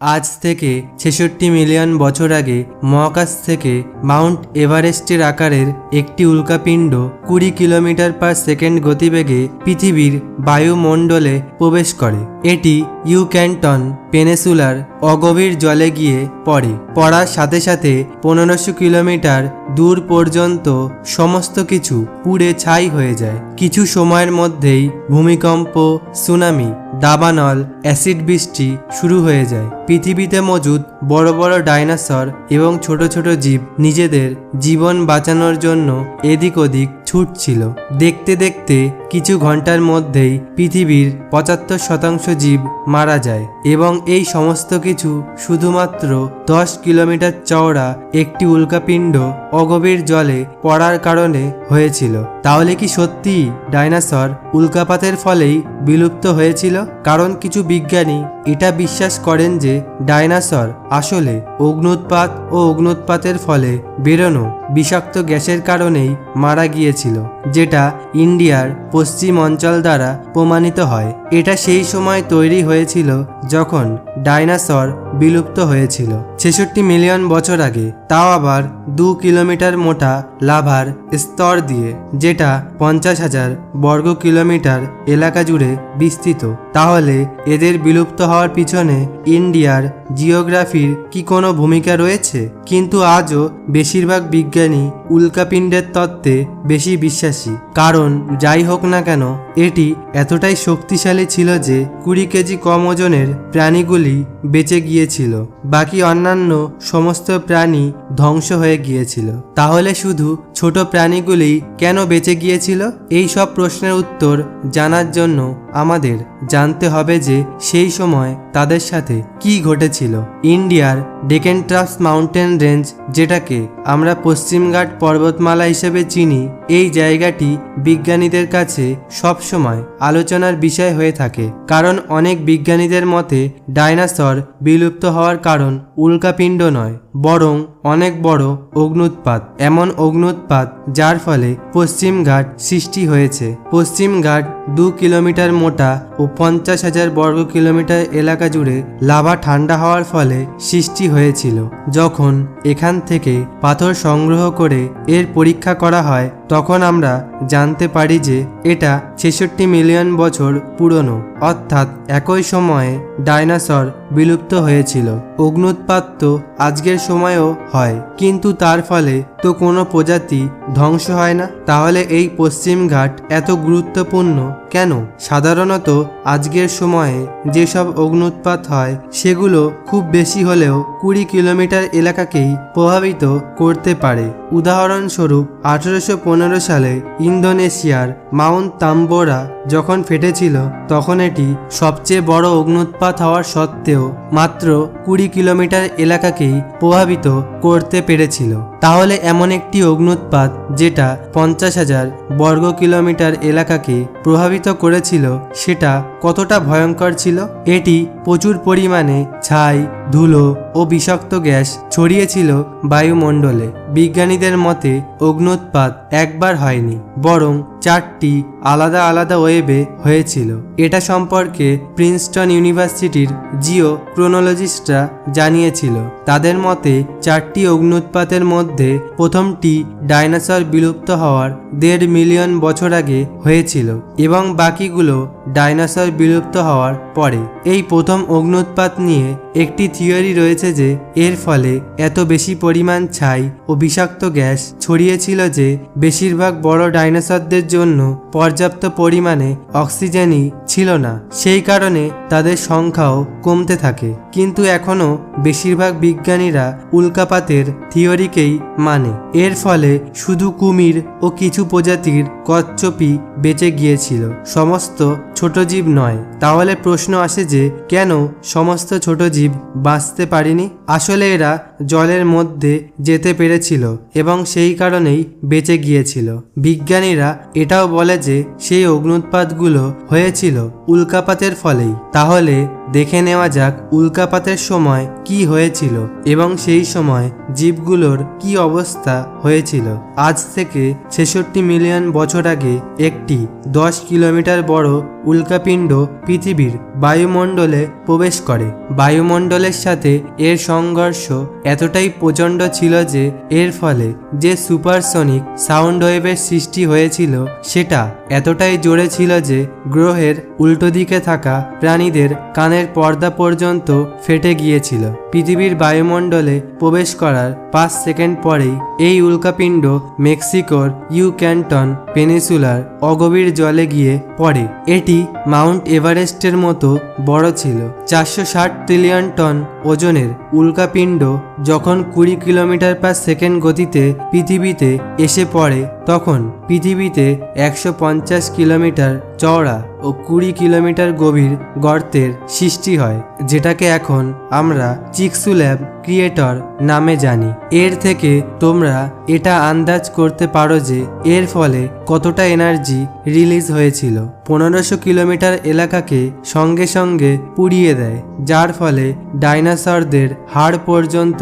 আজ থেকে ছেষট্টি মিলিয়ন বছর আগে মহাকাশ থেকে মাউন্ট এভারেস্টের আকারের একটি উল্কাপিণ্ড কুড়ি কিলোমিটার পার সেকেন্ড গতিবেগে পৃথিবীর বায়ুমণ্ডলে প্রবেশ করে। এটি ইউক্যান্টন পেনেসুলার অগভীর জলে গিয়ে পড়ে। পড়ার সাথে সাথে পনেরোশো কিলোমিটার দূর পর্যন্ত সমস্ত কিছু পুড়ে ছাই হয়ে যায়। কিছু সময়ের মধ্যেই ভূমিকম্প, সুনামি, দাবানল, অ্যাসিড বৃষ্টি শুরু হয়ে যায়। পৃথিবীতে মজুদ বড় বড় ডাইনোসর এবং ছোট ছোট জীব নিজেদের জীবন বাঁচানোর জন্য এদিক ওদিক ছুটছিল। দেখতে দেখতে কিছু ঘণ্টার মধ্যেই পৃথিবীর পঁচাত্তর শতাংশ জীব মারা যায় এবং এই সমস্ত কিছু শুধুমাত্র দশ কিলোমিটার চওড়া একটি উল্কাপিণ্ড অগভীর জলে পড়ার কারণে হয়েছিল। তাহলে কি সত্যি ডাইনোসর উল্কাপাতের ফলেই বিলুপ্ত হয়েছিল? কারণ কিছু বিজ্ঞানী এটা বিশ্বাস করেন যে ডাইনোসর আসলে অগ্নুৎপাত ও অগ্নুৎপাতের ফলে বেরোনো বিষাক্ত গ্যাসের কারণেই মারা গিয়েছিল, যেটা ইন্ডিয়ার পশ্চিম অঞ্চল দ্বারা প্রমাণিত হয়। এটা সেই সময় তৈরি হয়েছিল যখন ডাইনোসর বিলুপ্ত হয়েছিল। ছেষট্টি মিলিয়ন বছর আগে, তাও আবার দু কিলোমিটার মোটা লাভার স্তর দিয়ে, যেটা পঞ্চাশ হাজার বর্গ কিলোমিটার এলাকা জুড়ে বিস্তৃত। তাহলে এদের বিলুপ্ত হওয়ার পিছনে ইন্ডিয়ার জিওগ্রাফির কি কোনো ভূমিকা রয়েছে? কিন্তু আজও বেশিরভাগ বিজ্ঞানী উল্কাপিণ্ডের তত্ত্বে বেশি বিশ্বাসী। কারণ যাই হোক না কেন এটি এতটাই শক্তিশালী ছিল যে কুড়ি কেজি কম ওজনের প্রাণীগুলি বেঁচে গিয়েছিল। বাকি অন্যান্য সমস্ত প্রাণী ধ্বংস হয়ে গিয়েছিল। তাহলে শুধু ছোট প্রাণীগুলি কেন বেঁচে গিয়েছিল? এই সব প্রশ্নের উত্তর জানার জন্য আমাদের জানতে হবে যে সেই সময় তাদের সাথে কি ঘটেছিল। ইন্ডিয়ার ডেকেন ট্রাপস মাউন্টেন রেঞ্জ, যেটাকে আমরা পশ্চিমঘাট পর্বতমালা হিসেবে চিনি, এই জায়গাটি বিজ্ঞানীদের কাছে সবসময় আলোচনার বিষয় হয়ে থাকে, কারণ অনেক বিজ্ঞানীদের মতে ডাইনোসর বিলুপ্ত হওয়ার কারণ উল্কাপিণ্ড নয়, বরং অনেক বড় অগ্নুৎপাত, এমন অগ্নুৎপাত যার ফলে পশ্চিমঘাট সৃষ্টি হয়েছে। পশ্চিমঘাট দু কিলোমিটার মোটা ও পঞ্চাশ হাজার বর্গ কিলোমিটার এলাকা জুড়ে লাভা ঠান্ডা হওয়ার ফলে সৃষ্টি হয়েছিল, যখন এখান থেকে পাথর সংগ্রহ করে এর পরীক্ষা করা হয় তখন আমরা জানতে পারি যে এটা ছেষট্টি মিলিয়ন বছর পুরনো। অর্থাৎ একই সময়ে ডাইনোসর বিলুপ্ত হয়েছিল। অগ্নুৎপাত তো আজকের সময়েও হয়, কিন্তু তার ফলে তো কোনো প্রজাতি ধ্বংস হয় না? তাহলে এই পশ্চিম ঘাট এত গুরুত্বপূর্ণ কেন? সাধারণত আজকের সময়ে যেসব অগ্নুৎপাত হয়, সেগুলো খুব বেশি হলেও কুড়ি কিলোমিটার এলাকাকেই প্রভাবিত করতে পারে। উদাহরণস্বরূপ, আঠেরোশো পনেরো সালে ইন্দোনেশিয়ার মাউন্ট তাম্বোরা যখন ফেটেছিল, তখন এটি সবচেয়ে বড় অগ্নুৎপাত হওয়ার সত্ত্বেও মাত্র কুড়ি কিলোমিটার এলাকাকেই প্রভাবিত করতে পেরেছিল। তাহলে এমন একটি অগ্নুৎপাত যেটা পঞ্চাশ হাজার বর্গ কিলোমিটার এলাকাকে প্রভাবিত করেছিল, সেটা কতটা ভয়ঙ্কর ছিল? এটি প্রচুর পরিমাণে ছাই, ধুলো ও বিষাক্ত গ্যাস ছড়িয়েছিল বায়ুমণ্ডলে। বিজ্ঞানীদের মতে, অগ্নুৎপাত একবার হয়নি, বরং চারটি আলাদা আলাদা ওয়েবে হয়েছিল। এটা সম্পর্কে প্রিন্সটন ইউনিভার্সিটির জিও ক্রোনোলজিস্টরা জানিয়েছিল। তাদের মতে, চারটি অগ্নুৎপাতের মধ্যে প্রথমটি ডাইনোসর বিলুপ্ত হওয়ার দেড় মিলিয়ন বছর আগে হয়েছিল এবং বাকিগুলো ডাইনোসর বিলুপ্ত হওয়ার পরে। এই প্রথম অগ্নুৎপাত নিয়ে একটি থিওরি রয়েছে যে এর ফলে এত বেশি পরিমাণ ছাই ও বিষাক্ত গ্যাস ছড়িয়েছিল যে বেশিরভাগ বড় ডাইনোসরদের জন্য পর্যাপ্ত পরিমাণে অক্সিজেনই ছিল না। সেই কারণে তাদের সংখ্যাও কমতে থাকে। কিন্তু এখনও বেশিরভাগ বিজ্ঞানীরা উল্কাপাতের থিওরিকেই মানে এর ফলে শুধু কুমির ও কিছু প্রজাতির কচ্ছপই বেঁচে গিয়েছিল। সমস্ত ছোট জীব নয়। তাহলে প্রশ্ন আসে যে, কেন সমস্ত ছোট জীব বাঁচতে পারেনি? আসলে এরা জলের মধ্যে যেতে পেরেছিল এবং সেই কারণেই বেঁচে গিয়েছিল। বিজ্ঞানীরা এটাও বলে যে, সেই অগ্নুৎপাতগুলো হয়েছিল উল্কাপাতের ফলেই। তাহলে দেখে নেওয়া যাক উল্কাপাতের সময় কি হয়েছিল এবং সেই সময় জীবগুলোর কি অবস্থা হয়েছিল। আজ থেকে ছেষট্টি মিলিয়ন বছর আগে একটি দশ কিলোমিটার বড় উল্কাপিণ্ড পৃথিবীর বায়ুমণ্ডলে প্রবেশ করে। বায়ুমণ্ডলের সাথে এর সংঘর্ষ এতটাই প্রচণ্ড ছিল যে এর ফলে যে সুপারসনিক সাউন্ড ওয়েভের সৃষ্টি হয়েছিল সেটা এতটাই জোরে ছিল যে গ্রহের উল্টো দিকে থাকা প্রাণীদের কানের পর্দা পর্যন্ত ফেটে গিয়েছিল। পৃথিবীর বায়ুমণ্ডলে প্রবেশ করার পাঁচ সেকেন্ড পরেই এই উল্কাপিণ্ড মেক্সিকোর ইউ ক্যান্টন পেনিসুলার অগভীর জলে গিয়ে পড়ে। এটি মাউন্ট এভারেস্টের মতো বড় ছিল। চারশো ষাট ট্রিলিয়ন টন ওজনের উল্কাপিণ্ড যখন কুড়ি কিলোমিটার পার সেকেন্ড গতিতে পৃথিবীতে এসে পড়ে, তখন পৃথিবীতে একশো পঞ্চাশ কিলোমিটার চওড়া ও কুড়ি কিলোমিটার গভীর গর্তের সৃষ্টি হয়, যেটাকে এখন আমরা চিক্সুল্যাব ক্রিয়েটর নামে জানি। এর থেকে তোমরা এটা আন্দাজ করতে পারো যে এর ফলে কতটা এনার্জি রিলিজ হয়েছিল। পনেরোশো কিলোমিটার এলাকাকে সঙ্গে সঙ্গে পুড়িয়ে দেয়, যার ফলে ডাইনোসরদের হাড় পর্যন্ত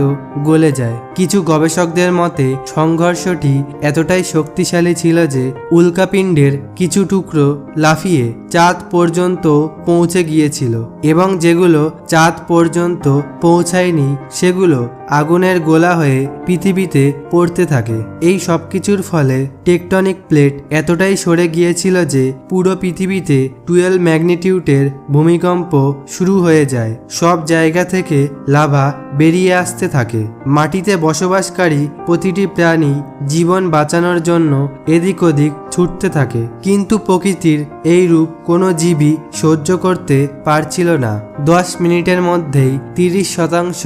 গলে যায়। কিছু গবেষকদের মতে, সংঘর্ষটি এতটাই শক্তিশালী ছিল যে উল্কাপিণ্ডের কিছু টুকরো লাফিয়ে চাঁদ পর্যন্ত পৌঁছে গিয়েছিল এবং যেগুলো চাঁদ পর্যন্ত পৌঁছায়নি, সেগুলো আগুনের গোলা হয়ে পৃথিবীতে পড়তে থাকে। এই সব কিছুর ফলে টেকটনিক প্লেট এতটাই সরে গিয়েছিল যে পুরো পৃথিবীতে টুয়েলভ ম্যাগনিটিউডের ভূমিকম্প শুরু হয়ে যায়। সব জায়গা থেকে লাভা বেরিয়ে আসতে থাকে। মাটিতে বসবাসকারী প্রতিটি প্রাণী জীবন বাঁচানোর জন্য এদিক ওদিক ছুটতে থাকে। কিন্তু প্রকৃতির এই রূপ কোনো জীবই সহ্য করতে পারছিল না। দশ মিনিটের মধ্যেই তিরিশ শতাংশ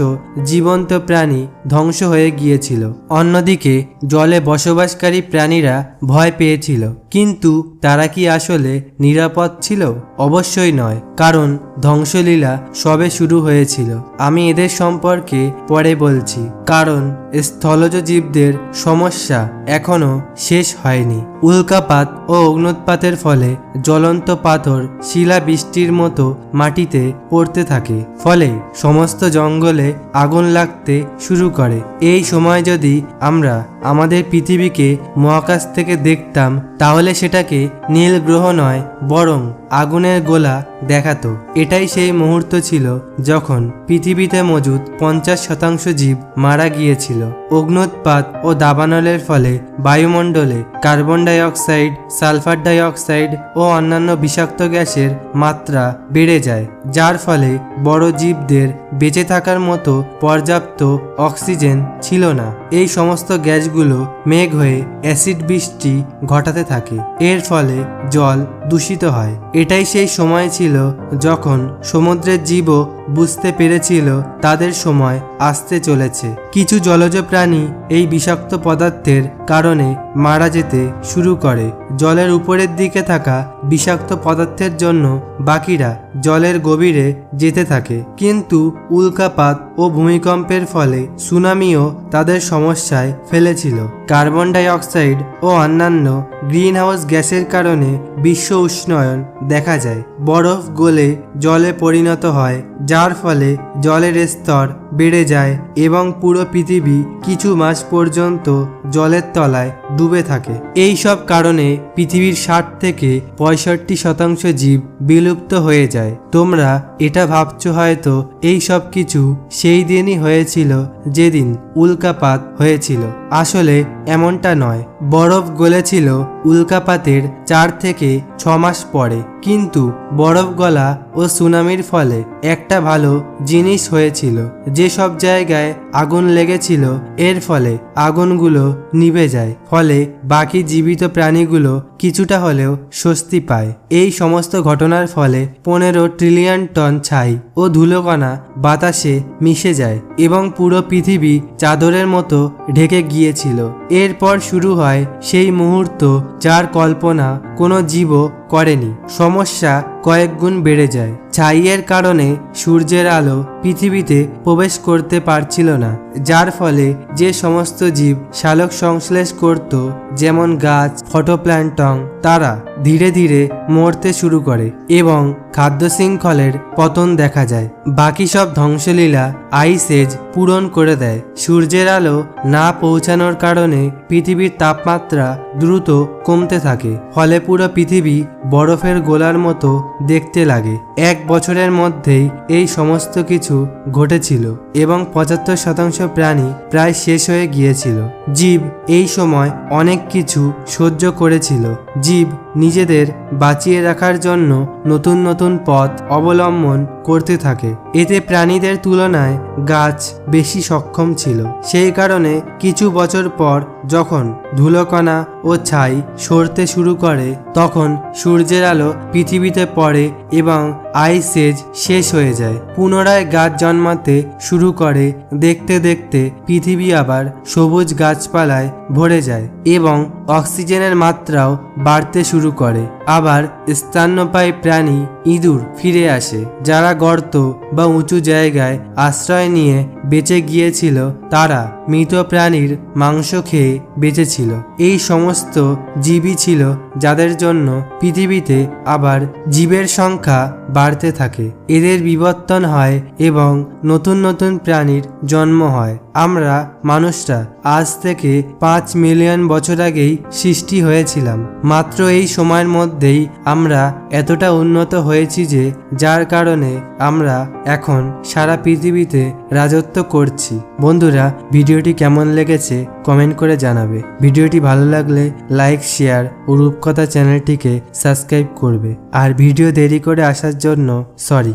জীবন্ত প্রাণী ধ্বংস হয়ে গিয়েছিল। অন্যদিকে জলে বসবাসকারী প্রাণীরা ভয় পেয়েছিল। কিন্তু তারা কি আসলে নিরাপদ ছিল? অবশ্যই নয়, কারণ ধ্বংসলীলা সবে শুরু হয়েছিল। আমি এদের সম্পর্কে পরে বলছি, কারণ স্থলজ জীবদের সমস্যা এখনও শেষ হয়নি। উল্কাপাত ও অগ্নুৎপাতের ফলে জ্বলন্ত পাথর শিলা বৃষ্টির মতো মাটিতে পড়তে থাকে। ফলে সমস্ত জঙ্গলে আগুন লাগতে শুরু করে। এই সময় যদি আমরা আমাদের পৃথিবীকে মহাকাশ থেকে দেখতাম, তাহলে সেটাকে নীল গ্রহ নয়, বরং আগুনের গোলা দেখাতো। এটাই সেই মুহূর্ত ছিল যখন পৃথিবীতে মজুদ পঞ্চাশ শতাংশ জীব মারা গিয়েছিল। অগ্নুৎপাত ও দাবানলের ফলে বায়ুমণ্ডলে carbon dioxide sulphur dioxide ও অন্যান্য বিষাক্ত গ্যাসের মাত্রা বেড়ে যায় যার ফলে বড় জীবদের বেঁচে থাকার মতো পর্যাপ্ত অক্সিজেন ছিল না। এই সমস্ত গ্যাসগুলো মেঘ হয়ে অ্যাসিড বৃষ্টি ঘটাতে থাকে। এর ফলে জল দূষিত হয়। এটাই সেই সময় ছিল যখন সমুদ্রের জীবও বুঝতে পেরেছিল তাদের সময় আসতে চলেছে। কিছু জলজ প্রাণী এই বিষাক্ত পদার্থের কারণে মারা যেতে শুরু করে। জলের উপরের দিকে থাকা বিষাক্ত পদার্থের জন্য বাকিরা জলের গভীরে যেতে থাকে। কিন্তু উল্কাপাত ও ভূমিকম্পের ফলে সুনামিও তাদের সমস্যায় ফেলেছিল। কার্বন ডাই অক্সাইড ও অন্যান্য গ্রিনহাউস গ্যাসের কারণে বিশ্ব উষ্ণায়ন দেখা যায়। বরফ গলে জলে পরিণত হয়, যার ফলে জলের স্তর বেড়ে যায় এবং পুরো পৃথিবী কিছু মাস পর্যন্ত জলের তলায় ডুবে থাকে। এই সব কারণে পৃথিবীর ষাট থেকে পঁয়ষট্টি শতাংশ জীব বিলুপ্ত হয়ে যায়। তোমরা এটা ভাবছ হয়তো এই সব কিছু সেই দিনই হয়েছিল যেদিন উল্কাপাত হয়েছিল। আসলে এমনটা নয়। বরফ গলেছিল উল্কাপাতের চার থেকে ছ মাস পরে। কিন্তু বরফ গলা ও সুনামির ফলে একটা ভালো জিনিস হয়েছিল। যেসব জায়গায় আগুন লেগেছিল, এর ফলে আগুনগুলো নিভে যায়। ফলে বাকি জীবিত প্রাণীগুলো কিছুটা হলেও স্বস্তি পায়। এই সমস্ত ঘটনার ফলে পনেরো ট্রিলিয়ন টন ছাই ও ধুলোকণা বাতাসে মিশে যায় এবং পুরো পৃথিবী চাদরের মতো ঢেকে গিয়েছিল। এরপর শুরু হয় সেই মুহূর্ত যার কল্পনা কোনো জীবও করেনি। সমস্যা কয়েক গুণ বেড়ে যায়। ছাইয়ের কারণে সূর্যের আলো পৃথিবীতে প্রবেশ করতে পারছিল না, যার ফলে যে সমস্ত জীব শালক সংশ্লেষ করত, যেমন গাছ ফটোপ্ল্যান্টং তারা ধীরে ধীরে মরতে শুরু করে এবং খাদ্য শৃঙ্খলের পতন দেখা যায়। বাকি সব ধ্বংসলীলা আইসেজ পূরণ করে দেয়। সূর্যের আলো না পৌঁছানোর কারণে পৃথিবীর তাপমাত্রা দ্রুত কমতে থাকে, ফলে পুরো পৃথিবী বরফের গোলার মতো দেখতে লাগে। এক বছরের মধ্যেই এই সমস্ত কিছু ঘটেছিল এবং পঁচাত্তর শতাংশ প্রাণী প্রায় শেষ হয়ে গিয়েছিল। জীব এই সময় অনেক কিছু সহ্য করেছিল। জীব নিজেদের বাঁচিয়ে রাখার জন্য নতুন নতুন পথ অবলম্বন করতে থাকে। এতে প্রাণীদের তুলনায় গাছ বেশি সক্ষম ছিল। সেই কারণে কিছু বছর পর যখন ধুলোকণা ও ছাই সরতে শুরু করে, তখন সূর্যের আলো পৃথিবীতে পড়ে এবং আইসেজ শেষ হয়ে যায়। পুনরায় গাছ জন্মাতে শুরু করে, দেখতে দেখতে পৃথিবী আবার সবুজ গাছপালায় ভরে যায় এবং অক্সিজেনের মাত্রাও বাড়তে শুরু করে। আবার স্তন্যপায়ী প্রাণী ইঁদুর ফিরে আসে, যারা গর্ত বা উঁচু জায়গায় আশ্রয় নিয়ে বেঁচে গিয়েছিল, তারা মৃত প্রাণীর মাংস খেয়ে বেঁচেছিল। এই সমস্ত জীবই ছিল যাদের জন্য পৃথিবীতে আবার জীবের সংখ্যা বাড়তে থাকে। এদের বিবর্তন হয় এবং নতুন নতুন প্রাণীর জন্ম হয়। আমরা মানুষরা আজ থেকে পাঁচ মিলিয়ন বছর আগেই সৃষ্টি হয়েছিলাম। মাত্র এই সময়ের মধ্যেই আমরা এতটা উন্নত হয়েছি যে, যার কারণে আমরা এখন সারা পৃথিবীতে রাজত্ব করছি। বন্ধুরা, ভিডিওটি কেমন লেগেছে কমেন্ট করে জানাবে। ভিডিওটি ভালো লাগলে লাইক, শেয়ার ও রূপকথা চ্যানেলটিকে সাবস্ক্রাইব করবে। আর ভিডিও দেরি করে আসার জন্য সরি।